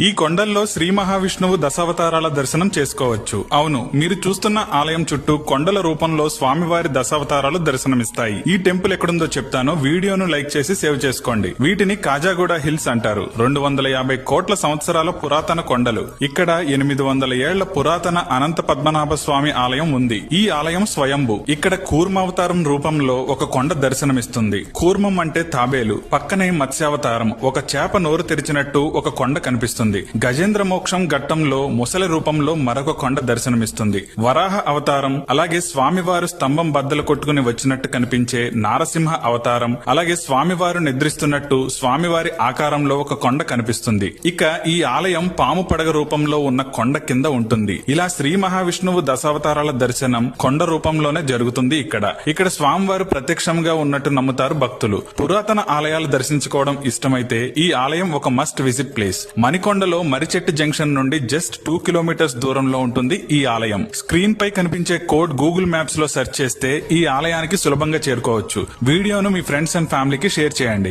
ఈ కొండల్లో శ్రీ మహావిష్ణువు దశావతారాల దర్శనం చేసుకోవచ్చు. అవును మీరు చూస్తున్న ఆలయం చుట్టూ కొండల రూపంలో స్వామివారి దశావతారాలు దర్శనమిస్తాయి. ఈ టెంపుల్ ఎక్కడుందో చెప్తాను. వీడియోను లైక్ చేసి సేవ్ చేసుకోండి. వీటిని కాజాగూడ హిల్స్ అంటారు. రెండు వందల యాభై కోట్ల సంవత్సరాల పురాతన కొండలు. ఇక్కడ ఎనిమిది వందల ఏళ్ళ పురాతన అనంత పద్మనాభ స్వామి ఆలయం ఉంది. ఈ ఆలయం స్వయంభు. ఇక్కడ కూర్మావతారం రూపంలో ఒక కొండ దర్శనమిస్తుంది. కూర్మం అంటే తాబేలు పక్కనే మత్స్యావతారం. ఒక చేప నోరు తెరిచినట్టు ఒక కొండ కనిపిస్తుంది. గజేంద్ర మోక్షం ఘట్టంలో ముసలి రూపంలో మరొక కొండ దర్శనమిస్తుంది. వరాహ అవతారం అలాగే స్వామివారు స్తంభం బద్దలు కొట్టుకుని వచ్చినట్టు కనిపించే నారసింహ అవతారం అలాగే స్వామివారు నిద్రిస్తున్నట్టు స్వామివారి ఆకారంలో ఒక కొండ కనిపిస్తుంది. ఇక ఈ ఆలయం పాము పడగ రూపంలో ఉన్న కొండ కింద ఉంటుంది. ఇలా శ్రీ మహావిష్ణువు దశావతారాల దర్శనం కొండ రూపంలోనే జరుగుతుంది ఇక్కడ. ఇక్కడ స్వామివారు ప్రత్యక్షంగా ఉన్నట్టు నమ్ముతారు భక్తులు. పురాతన ఆలయాలు దర్శించుకోవడం ఇష్టమైతే ఈ ఆలయం ఒక మస్ట్ విజిట్ ప్లేస్ మణికొండలో మరిచెట్టు జంక్షన్ నుండి జస్ట్ టూ కిలోమీటర్స్ దూరంలో ఉంటుంది ఈ ఆలయం. స్క్రీన్ పై కనిపించే కోడ్ గూగుల్ మ్యాప్స్లో సెర్చ్ చేస్తే ఈ ఆలయానికి సులభంగా చేరుకోవచ్చు. వీడియోను మీ ఫ్రెండ్స్ అండ్ ఫ్యామిలీకి షేర్ చేయండి.